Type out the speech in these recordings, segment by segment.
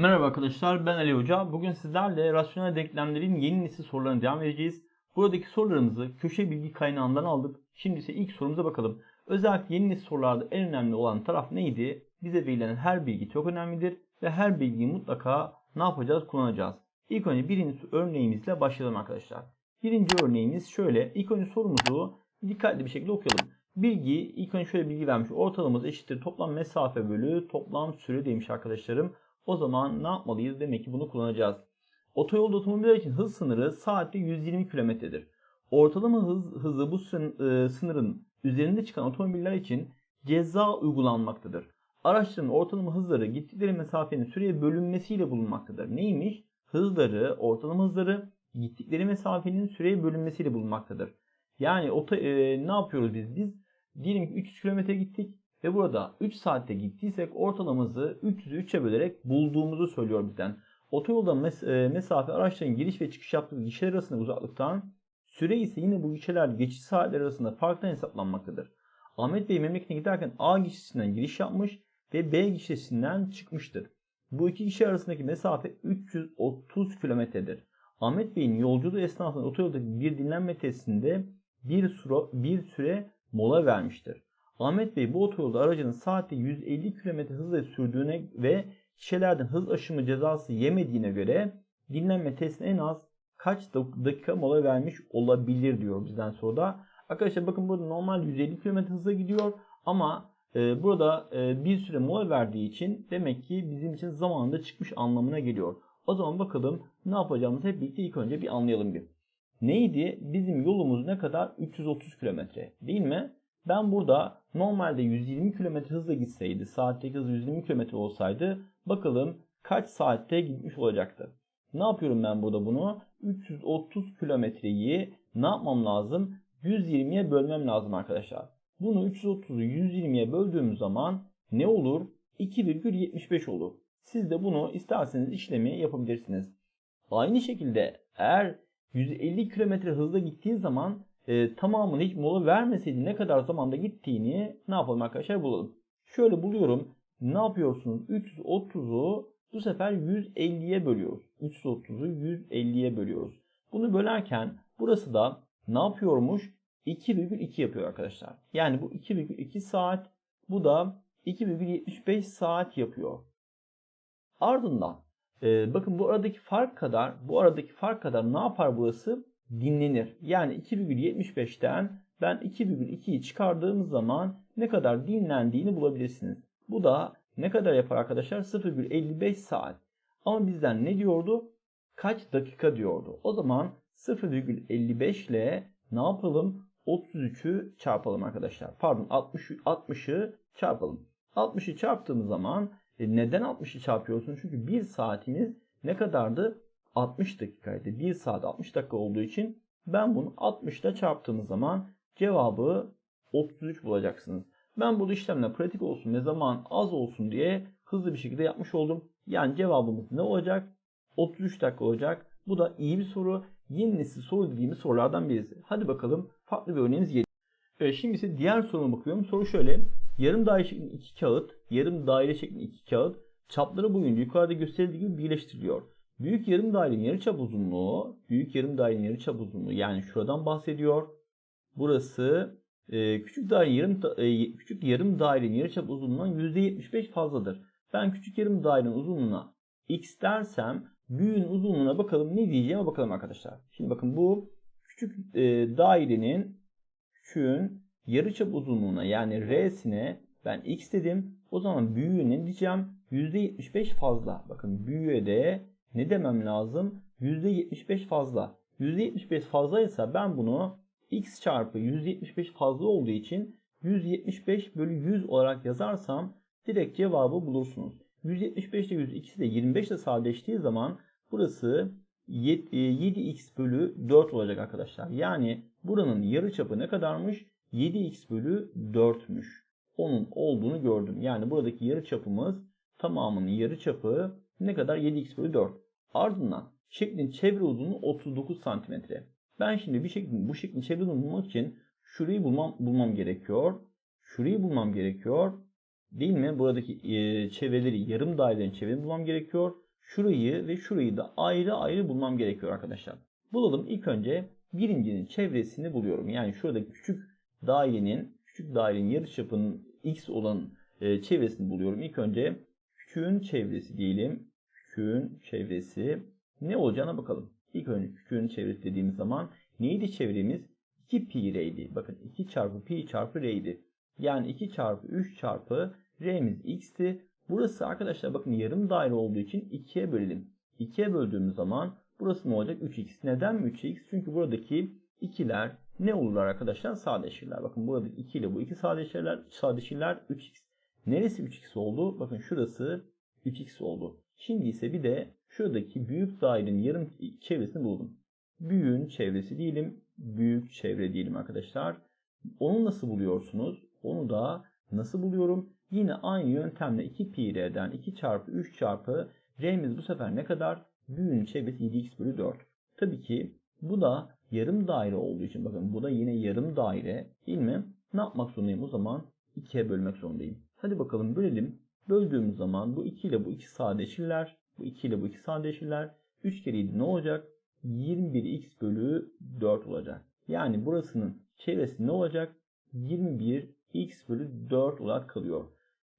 Merhaba arkadaşlar ben Ali Hoca. Bugün sizlerle rasyonel denklemlerin yeni nesil sorularına devam edeceğiz. Buradaki sorularımızı köşe bilgi kaynağından aldık. Şimdi ise ilk sorumuza bakalım. Özellikle yeni nesil sorularda en önemli olan taraf neydi? Bize verilen her bilgi çok önemlidir ve her bilgiyi mutlaka ne yapacağız? Kullanacağız. İlk önce birinci örneğimizle başlayalım arkadaşlar. Birinci örneğimiz şöyle. İlk önce sorumuzu dikkatli bir şekilde okuyalım. Bilgi ilk önce şöyle bilgi vermiş. Ortalaması eşittir toplam mesafe bölü toplam süre demiş arkadaşlarım. O zaman ne yapmalıyız? Demek ki bunu kullanacağız. Otoyolda otomobiller için hız sınırı saatte 120 kilometredir. Ortalama hız, hızı bu e, sınırın üzerinde çıkan otomobiller için ceza uygulanmaktadır. Araçların ortalama hızları gittikleri mesafenin süreye bölünmesiyle bulunmaktadır. Neymiş? Hızları, ortalama hızları gittikleri mesafenin süreye bölünmesiyle bulunmaktadır. Yani oto, e, ne yapıyoruz biz? Biz diyelim ki 300 kilometre gittik ve burada 3 saatte gittiysek ortalamamızı 300'ü 3'e bölerek bulduğumuzu söylüyor bizden. Otoyolda mes- e, mesafe araçların giriş ve çıkış yaptığı gişeler arasındaki uzaklıktan süre ise yine bu gişeler geçiş saatleri arasında farktan hesaplanmaktadır. Ahmet Bey memleketine giderken A gişesinden giriş yapmış ve B gişesinden çıkmıştır. Bu iki kişi arasındaki mesafe 330 kilometredir. Ahmet Bey'in yolculuğu esnasında otoyoldaki bir dinlenme tesisinde bir bir süre mola vermiştir. Ahmet Bey bu otoyolda aracının saatte 150 km hızla sürdüğüne ve kişilerden hız aşımı cezası yemediğine göre dinlenme testine en az kaç dak- dakika mola vermiş olabilir diyor bizden soruda. Arkadaşlar bakın burada normal 150 km hızla gidiyor ama e, burada e, bir süre mola verdiği için demek ki bizim için zamanında çıkmış anlamına geliyor. O zaman bakalım ne yapacağımızı hep birlikte ilk önce bir anlayalım bir. Neydi? Bizim yolumuz ne kadar? 330 kilometre değil mi? Ben burada normalde 120 km hızla gitseydi, saatteki hız 120 km olsaydı bakalım kaç saatte gitmiş olacaktı. Ne yapıyorum ben burada bunu? 330 kilometreyi ne yapmam lazım? 120'ye bölmem lazım arkadaşlar. Bunu 330'u 120'ye böldüğüm zaman ne olur? 2,75 olur. Siz de bunu isterseniz işlemi yapabilirsiniz. Aynı şekilde eğer 150 km hızla gittiği zaman e, tamamını hiç mola vermeseydi ne kadar zamanda gittiğini ne yapalım arkadaşlar bulalım. Şöyle buluyorum. Ne yapıyorsunuz? 330'u bu sefer 150'ye bölüyoruz. 330'u 150'ye bölüyoruz. Bunu bölerken burası da ne yapıyormuş? 2,2 yapıyor arkadaşlar. Yani bu 2,2 saat bu da 2,75 saat yapıyor. Ardından e, bakın bu aradaki fark kadar bu aradaki fark kadar ne yapar burası? Dinlenir. Yani 2,75'ten ben 2,2'yi çıkardığım zaman ne kadar dinlendiğini bulabilirsiniz. Bu da ne kadar yapar arkadaşlar? 0,55 saat. Ama bizden ne diyordu? Kaç dakika diyordu. O zaman 0,55 ile ne yapalım? 33'ü çarpalım arkadaşlar. Pardon 60 60'ı çarpalım. 60'ı çarptığımız zaman e, neden 60'ı çarpıyorsun? Çünkü 1 saatimiz ne kadardı? 60 dakikaydı. 1 saat 60 dakika olduğu için ben bunu 60 ile çarptığımız zaman cevabı 33 bulacaksınız. Ben burada işlemler pratik olsun ve zaman az olsun diye hızlı bir şekilde yapmış oldum. Yani cevabımız ne olacak? 33 dakika olacak. Bu da iyi bir soru. Yeni nesil soru dediğimiz sorulardan birisi. Hadi bakalım farklı bir örneğimiz geliyor. Evet, şimdi ise diğer soruma bakıyorum. Soru şöyle. Yarım daire şeklinde iki kağıt, yarım daire şeklinde iki kağıt çapları boyunca yukarıda gösterildiği gibi birleştiriliyor. Büyük yarım dairenin yarıçap uzunluğu, büyük yarım dairenin yarıçap uzunluğu yani şuradan bahsediyor. Burası e, küçük daire yarım e, küçük yarım dairenin yarıçap uzunluğundan %75 fazladır. Ben küçük yarım dairenin uzunluğuna x dersem büyüğün uzunluğuna bakalım ne diyeceğime bakalım arkadaşlar. Şimdi bakın bu küçük e, dairenin küçüğün yarıçap uzunluğuna yani r'sine ben x dedim. O zaman büyüğü ne diyeceğim? %75 fazla. Bakın büyüğe de ne demem lazım? %75 fazla. %75 fazlaysa ben bunu x çarpı 175 fazla olduğu için 175 bölü 100 olarak yazarsam direkt cevabı bulursunuz. 175 ile 100 ikisi de 25 ile sadeleştiği zaman burası 7x bölü 4 olacak arkadaşlar. Yani buranın yarıçapı ne kadarmış? 7x bölü 4'müş. Onun olduğunu gördüm. Yani buradaki yarıçapımız tamamının yarıçapı ne kadar? 7x bölü 4. Ardından şeklin çevre uzunluğu 39 santimetre. Ben şimdi bir şeklin, bu şeklin çevre uzunluğunu bulmak için şurayı bulmam, bulmam gerekiyor. Şurayı bulmam gerekiyor. Değil mi? Buradaki e, çevreleri, yarım dairenin çevrelerini bulmam gerekiyor. şurayı ve şurayı da ayrı ayrı bulmam gerekiyor arkadaşlar. Bulalım ilk önce birincinin çevresini buluyorum. Yani şurada küçük dairenin küçük dairenin yarıçapının x olan e, çevresini buluyorum. İlk önce küçüğün çevresi diyelim. Küçüğün çevresi ne olacağına bakalım. İlk önce küçüğün çevresi dediğimiz zaman neydi çevremiz? 2 pi r'ydi. Bakın 2 çarpı pi çarpı r'ydi. Yani 2 çarpı 3 çarpı r'miz x'ti. Burası arkadaşlar bakın yarım daire olduğu için 2'ye bölelim. 2'ye böldüğümüz zaman burası ne olacak? 3x. Neden mi 3x? Çünkü buradaki ikiler ne olurlar arkadaşlar? Sadeleşirler. Bakın burada 2 ile bu 2 sadeleşirler. Sadeleşirler 3x. Neresi 3x oldu? Bakın şurası 3x oldu. Şimdi ise bir de şuradaki büyük dairenin yarım çevresini buldum. Büyüğün çevresi diyelim. Büyük çevre diyelim arkadaşlar. Onu nasıl buluyorsunuz? Onu da nasıl buluyorum? Yine aynı yöntemle 2 pi r'den 2 çarpı 3 çarpı r'miz bu sefer ne kadar? Büyüğün çevresi 7x bölü 4. Tabii ki bu da yarım daire olduğu için bakın bu da yine yarım daire değil mi? Ne yapmak zorundayım o zaman? 2'ye bölmek zorundayım. Hadi bakalım bölelim. Böldüğümüz zaman bu 2 ile bu 2 sadeleşirler. Bu 2 ile bu 2 sadeleşirler. 3 kere 7 ne olacak? 21x bölü 4 olacak. Yani burasının çevresi ne olacak? 21x bölü 4 olarak kalıyor.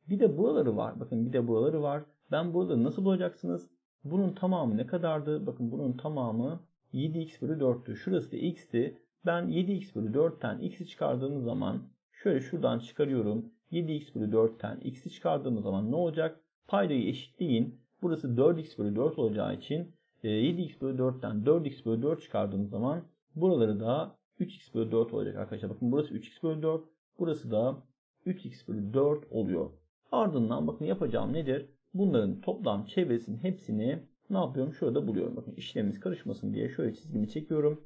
Bir de buraları var. Bakın bir de buraları var. Ben buraları nasıl bulacaksınız? Bunun tamamı ne kadardı? Bakın bunun tamamı 7x bölü 4'tü. Şurası da x'ti. Ben 7x bölü 4'ten x'i çıkardığım zaman şöyle şuradan çıkarıyorum. 7x bölü 4'ten x'i çıkardığım zaman ne olacak? Paydayı eşitleyin. Burası 4x bölü 4 olacağı için 7x e, bölü 4'ten 4x bölü 4 çıkardığım zaman buraları da 3x bölü 4 olacak arkadaşlar. Bakın burası 3x bölü 4. Burası da 3x bölü 4 oluyor. Ardından bakın yapacağım nedir? Bunların toplam çevresinin hepsini ne yapıyorum? Şurada buluyorum. Bakın işlemimiz karışmasın diye şöyle çizgimi çekiyorum.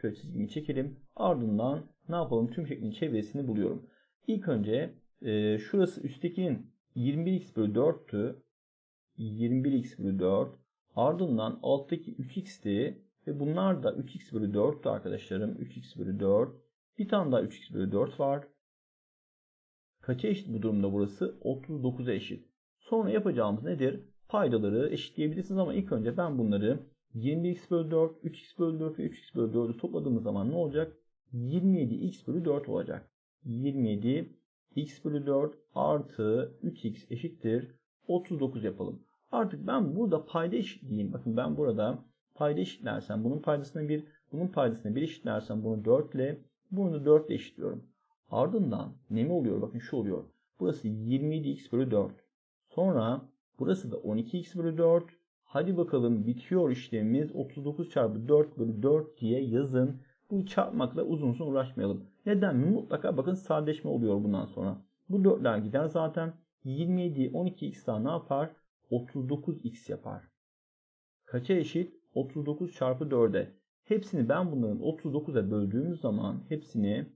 Şöyle çizgimi çekelim. Ardından ne yapalım? Tüm şeklin çevresini buluyorum. İlk önce e, şurası üsttekinin 21x bölü 4'tü. 21x bölü 4. Ardından alttaki 3x'ti. Ve bunlar da 3x bölü 4'tü arkadaşlarım. 3x bölü 4. Bir tane daha 3x bölü 4 var. Kaça eşit bu durumda burası? 39'a eşit. Sonra yapacağımız nedir? Paydaları eşitleyebilirsiniz ama ilk önce ben bunları 20x bölü 4, 3x bölü 4 ve 3x bölü 4'ü topladığımız zaman ne olacak? 27x bölü 4 olacak. 27 x bölü 4 artı 3x eşittir 39 yapalım. Artık ben burada payda eşitleyeyim. Bakın ben burada payda eşitlersem bunun paydasına 1, bunun paydasına 1 eşitlersem bunu 4 ile bunu da 4 ile eşitliyorum. Ardından ne mi oluyor? Bakın şu oluyor. Burası 27x bölü 4. Sonra burası da 12x bölü 4. Hadi bakalım bitiyor işlemimiz 39 çarpı 4 bölü 4 diye yazın. Bu çarpmakla uzun uzun uğraşmayalım. Neden mi? Mutlaka bakın sadeleşme oluyor bundan sonra. Bu 4'ler gider zaten. 27, 12x daha ne yapar? 39x yapar. Kaça eşit? 39 çarpı 4'e. Hepsini ben bunların 39'a böldüğümüz zaman hepsini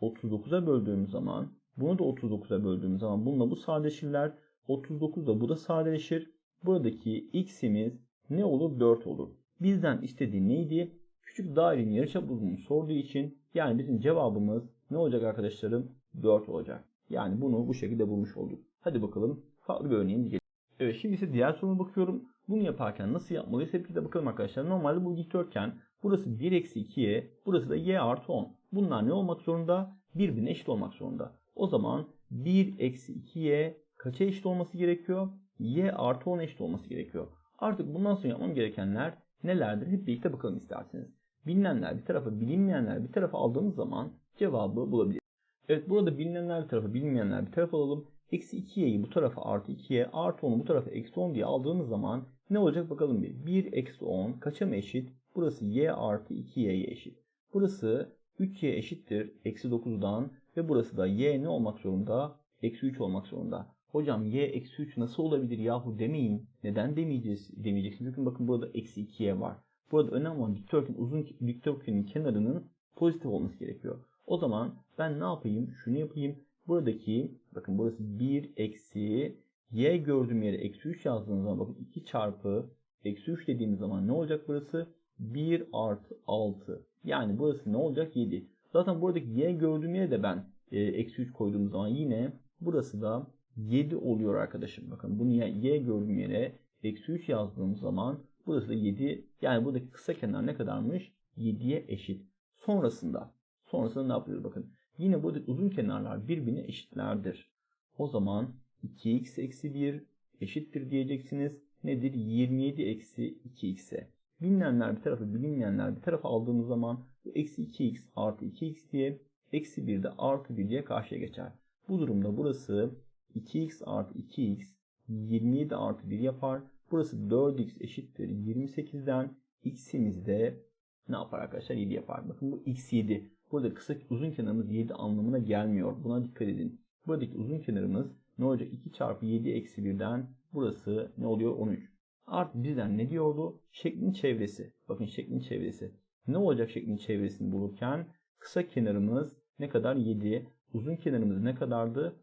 39'a böldüğümüz zaman bunu da 39'a böldüğümüz zaman bununla bu sadeleşirler. 39 da bu da sadeleşir. Buradaki x'imiz ne olur? 4 olur. Bizden istediği neydi? Küçük dairenin yarıçap uzunluğunu sorduğu için yani bizim cevabımız ne olacak arkadaşlarım? 4 olacak. Yani bunu bu şekilde bulmuş olduk. Hadi bakalım farklı bir örneğin diyelim. Evet şimdi ise diğer soruma bakıyorum. Bunu yaparken nasıl yapmalıyız? Hep de bakalım arkadaşlar. Normalde bu dikdörtgen burası 1 eksi 2'ye burası da y artı 10. Bunlar ne olmak zorunda? Birbirine eşit olmak zorunda. O zaman 1 eksi 2y kaça eşit olması gerekiyor? y artı 10 eşit olması gerekiyor. Artık bundan sonra yapmam gerekenler nelerdir? Hep birlikte bakalım isterseniz. Bilinenler bir tarafa, bilinmeyenler bir tarafa aldığımız zaman cevabı bulabiliriz. Evet burada bilinenler bir tarafa, bilinmeyenler bir tarafa alalım. Eksi 2y'yi bu tarafa artı 2y artı 10'u bu tarafa eksi 10 diye aldığımız zaman ne olacak bakalım bir. 1 eksi 10 kaça mı eşit? Burası y artı 2y'ye eşit. Burası 3y eşittir eksi 9'dan ve burası da y ne olmak zorunda? Eksi 3 olmak zorunda. Hocam y eksi 3 nasıl olabilir yahu demeyin. Neden demeyeceğiz, demeyeceksiniz. Çünkü bakın burada eksi 2y var. Burada önemli olan dikdörtgen uzun dikdörtgenin kenarının pozitif olması gerekiyor. O zaman ben ne yapayım? Şunu yapayım. Buradaki bakın burası 1 eksi y gördüğüm yere eksi 3 yazdığınız zaman bakın 2 çarpı eksi 3 dediğimiz zaman ne olacak burası? 1 artı 6. Yani burası ne olacak? 7. Zaten buradaki y gördüğüm yere de ben e, eksi 3 koyduğum zaman yine burası da 7 oluyor arkadaşım. Bakın bunu y, y gördüğüm yere eksi 3 yazdığım zaman burası da 7. Yani buradaki kısa kenar ne kadarmış? 7'ye eşit. Sonrasında sonrasında ne yapıyoruz bakın. Yine buradaki uzun kenarlar birbirine eşitlerdir. O zaman 2x eksi 1 eşittir diyeceksiniz. Nedir? 27 eksi 2x'e. Bilinenler bir tarafı bilinmeyenler bir tarafa aldığımız zaman bu eksi 2x artı 2x diye eksi 1 de artı 1 diye karşıya geçer. Bu durumda burası 2x artı 2x 27 artı 1 yapar. Burası 4x eşittir 28'den x'imiz de ne yapar arkadaşlar? 7 yapar. Bakın bu x7. Burada kısa uzun kenarımız 7 anlamına gelmiyor. Buna dikkat edin. Buradaki uzun kenarımız ne olacak? 2 çarpı 7 eksi 1'den burası ne oluyor? 13. Artı bizden ne diyordu? Şeklin çevresi. Bakın şeklin çevresi. Ne olacak şeklin çevresini bulurken? Kısa kenarımız ne kadar? 7. Uzun kenarımız ne kadardı?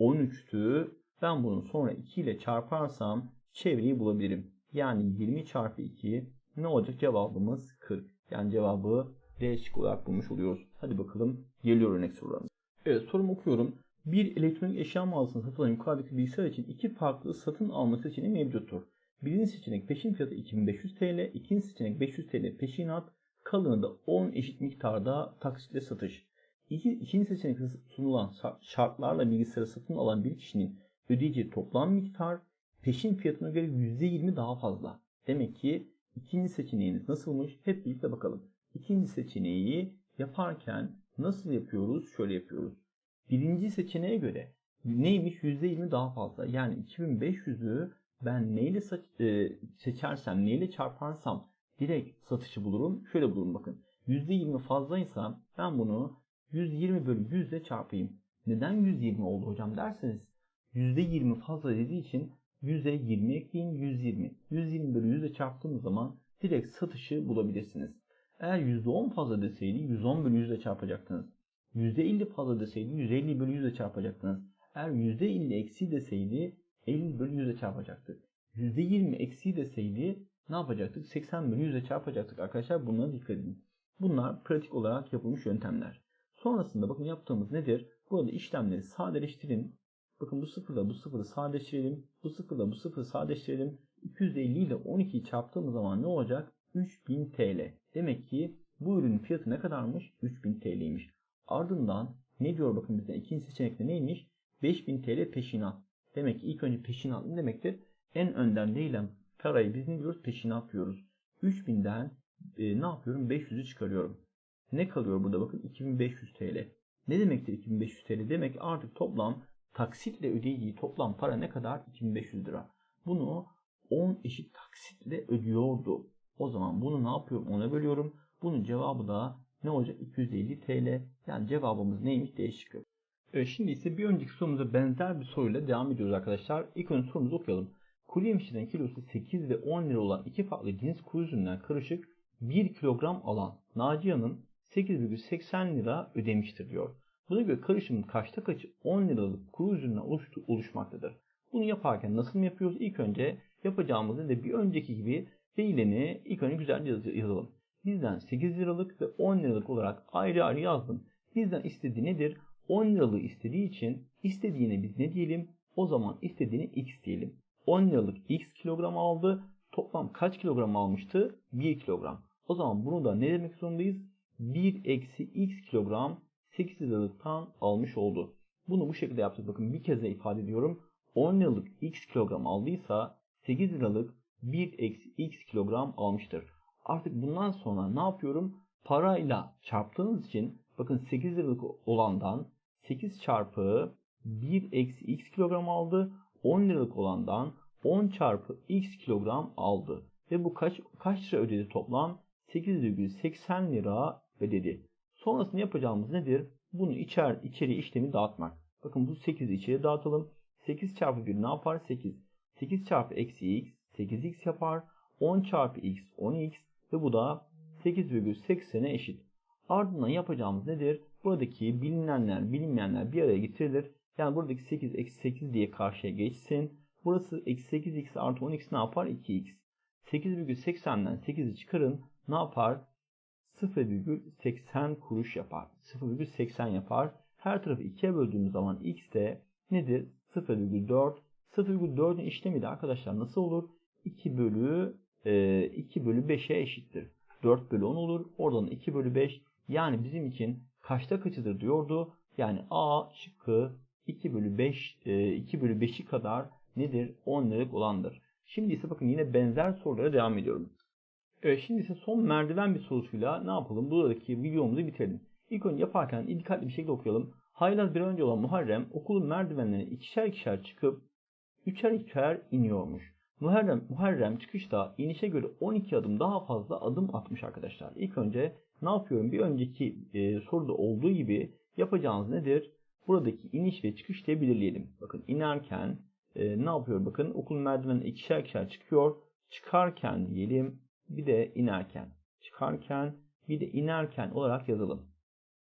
13'tü. Ben bunu sonra 2 ile çarparsam çevreyi bulabilirim. Yani 20 çarpı 2 ne olacak? Cevabımız 40. Yani cevabı D şık olarak bulmuş oluyoruz. Hadi bakalım geliyor örnek sorularımız. Evet sorumu okuyorum. Bir elektronik eşya mağazasında satılan yukarıdaki bilgisayar için iki farklı satın alma seçeneği mevcuttur. Birinci seçenek peşin fiyatı 2500 TL, ikinci seçenek 500 TL peşinat, kalanı da 10 eşit miktarda taksitle satış. İki, ikinci seçenek sunulan şartlarla bilgisayarı satın alan bir kişinin ödeyeceği toplam miktar peşin fiyatına göre %20 daha fazla. Demek ki ikinci seçeneğiniz nasılmış? Hep birlikte bakalım. İkinci seçeneği yaparken nasıl yapıyoruz? Şöyle yapıyoruz. Birinci seçeneğe göre neymiş? %20 daha fazla. Yani 2500'ü ben neyle e, seçersem, neyle çarparsam direkt satışı bulurum. Şöyle bulurum bakın. %20 fazlaysa ben bunu 120 bölü 100 ile çarpayım. Neden 120 oldu hocam derseniz %20 fazla dediği için 100'e 20 ekleyin 120. 120 bölü 100 ile çarptığımız zaman direkt satışı bulabilirsiniz. Eğer %10 fazla deseydi 110 bölü 100 ile çarpacaktınız. %50 fazla deseydi 150 bölü 100 ile çarpacaktınız. Eğer %50 eksi deseydi 50 bölü 100'e çarpacaktık. %20 eksi deseydi ne yapacaktık? 80 bölü 100'e çarpacaktık arkadaşlar. Buna dikkat edin. Bunlar pratik olarak yapılmış yöntemler. Sonrasında bakın yaptığımız nedir? Burada işlemleri sadeleştirin. Bakın bu sıfırla bu sıfırı sadeleştirelim. Bu sıfırla bu sıfırı sadeleştirelim. 250 ile 12'yi çarptığımız zaman ne olacak? 3000 TL. Demek ki bu ürünün fiyatı ne kadarmış? 3000 TL'ymiş. Ardından ne diyor bakın bizden ikinci seçenekte neymiş? 5000 TL peşinat. Demek ki ilk önce peşinat ne demektir? En önden değilen parayı biz ne diyoruz? Peşinat diyoruz. 3000'den e, ne yapıyorum? 500'ü çıkarıyorum. Ne kalıyor burada bakın? 2500 TL. Ne demektir 2500 TL? Demek artık toplam taksitle ödeyeceği toplam para ne kadar? 2500 lira. Bunu 10 eşit taksitle ödüyordu. O zaman bunu ne yapıyorum? Ona bölüyorum. Bunun cevabı da ne olacak? 250 TL. Yani cevabımız neymiş? D şıkkı. Evet, şimdi ise bir önceki sorumuza benzer bir soruyla devam ediyoruz arkadaşlar. İlk önce sorumuzu okuyalım. Kuru kilosu 8 ve 10 lira olan iki farklı cins kuru üzümünden karışık 1 kilogram alan Naciye Hanım 8,80 lira ödemiştir diyor. Buna göre karışımın kaçta kaçı 10 liralık kuru üzümden oluştu, oluşmaktadır. Bunu yaparken nasıl yapıyoruz? İlk önce yapacağımızı da bir önceki gibi fiilini ilk önce güzel yazalım. Bizden 8 liralık ve 10 liralık olarak ayrı ayrı yazdım. Bizden istediği nedir? 10 liralık istediği için istediğine biz ne diyelim? O zaman istediğini x diyelim. 10 liralık x kilogram aldı. Toplam kaç kilogram almıştı? 1 kilogram. O zaman bunu da ne demek zorundayız? 1 eksi x kilogram 8 liralıktan almış oldu. Bunu bu şekilde yaptık. Bakın bir kez de ifade ediyorum. 10 liralık x kilogram aldıysa 8 liralık 1 eksi x kilogram almıştır. Artık bundan sonra ne yapıyorum? Parayla çarptığınız için bakın 8 liralık olandan 8 çarpı 1 eksi x kilogram aldı. 10 liralık olandan 10 çarpı x kilogram aldı. Ve bu kaç, kaç lira ödedi toplam? 8,80 lira ödedi. Sonrasında yapacağımız nedir? Bunu içer, içeri işlemi dağıtmak. Bakın bu 8'i içeri dağıtalım. 8 çarpı 1 ne yapar? 8. 8 çarpı eksi x 8x yapar. 10 çarpı x 10x ve bu da 8,80'e eşit. Ardından yapacağımız nedir? Buradaki bilinenler, bilinmeyenler bir araya getirilir. Yani buradaki 8 eksi 8 diye karşıya geçsin. Burası eksi 8x artı 10x ne yapar? 2x. 8,80'den 8'i çıkarın. Ne yapar? 0,80 kuruş yapar. 0,80 yapar. Her tarafı 2'ye böldüğümüz zaman x de nedir? 0,4. 0,4'ün işlemi de arkadaşlar nasıl olur? 2 bölü e, 2 bölü 5'e eşittir. 4 bölü 10 olur. Oradan 2 bölü 5. Yani bizim için kaçta kaçıdır diyordu. Yani A şıkkı 2 bölü 5 e, 2 bölü 5'i kadar nedir? 10 liralık olandır. Şimdi ise bakın yine benzer sorulara devam ediyorum. Evet şimdi ise son merdiven bir sorusuyla ne yapalım? Buradaki videomuzu bitirelim. İlk önce yaparken dikkatli bir şekilde okuyalım. Haylaz bir önce olan Muharrem okulun merdivenlerine ikişer ikişer çıkıp üçer üçer iniyormuş. Muharrem, Muharrem çıkışta inişe göre 12 adım daha fazla adım atmış arkadaşlar. İlk önce ne yapıyorum? Bir önceki e, soruda olduğu gibi yapacağınız nedir? Buradaki iniş ve çıkış diye belirleyelim. Bakın inerken e, ne yapıyor? Bakın okulun merdivenine ikişer ikişer çıkıyor. Çıkarken diyelim bir de inerken. Çıkarken bir de inerken olarak yazalım.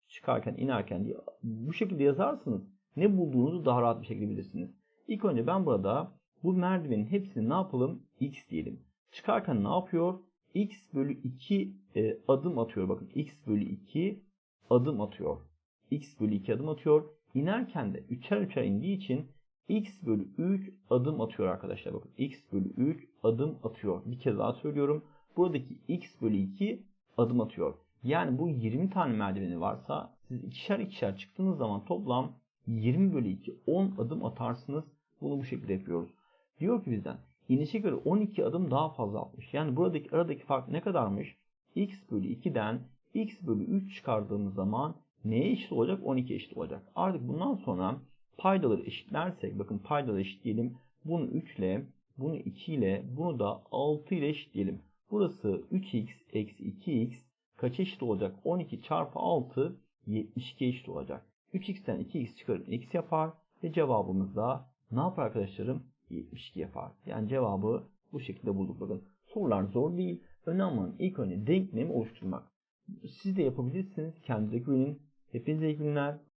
Çıkarken inerken diye bu şekilde yazarsınız. Ne bulduğunuzu daha rahat bir şekilde bilirsiniz. İlk önce ben burada bu merdivenin hepsini ne yapalım? X diyelim. Çıkarken ne yapıyor? X bölü 2 e, adım atıyor. Bakın X bölü 2 adım atıyor. X bölü 2 adım atıyor. İnerken de 3'er 3'er indiği için X bölü 3 adım atıyor arkadaşlar. Bakın X bölü 3 adım atıyor. Bir kez daha söylüyorum. Buradaki X bölü 2 adım atıyor. Yani bu 20 tane merdiveni varsa siz ikişer ikişer çıktığınız zaman toplam 20 bölü 2 10 adım atarsınız. Bunu bu şekilde yapıyoruz. Diyor ki bizden inişe göre 12 adım daha fazla atmış. Yani buradaki aradaki fark ne kadarmış? x bölü 2'den x bölü 3 çıkardığımız zaman neye eşit olacak? 12 eşit olacak. Artık bundan sonra paydaları eşitlersek bakın paydaları eşitleyelim. Bunu 3 ile bunu 2 ile bunu da 6 ile eşitleyelim. Burası 3x eksi 2x kaç eşit olacak? 12 çarpı 6 72 eşit olacak. 3x'ten 2x çıkarıp x yapar ve cevabımız da ne yapar arkadaşlarım? 72 yapar. Yani cevabı bu şekilde bulduk. Bakın sorular zor değil. Önemli olan ilk önce denklemi oluşturmak. Siz de yapabilirsiniz. Kendinize güvenin. Hepinize iyi günler.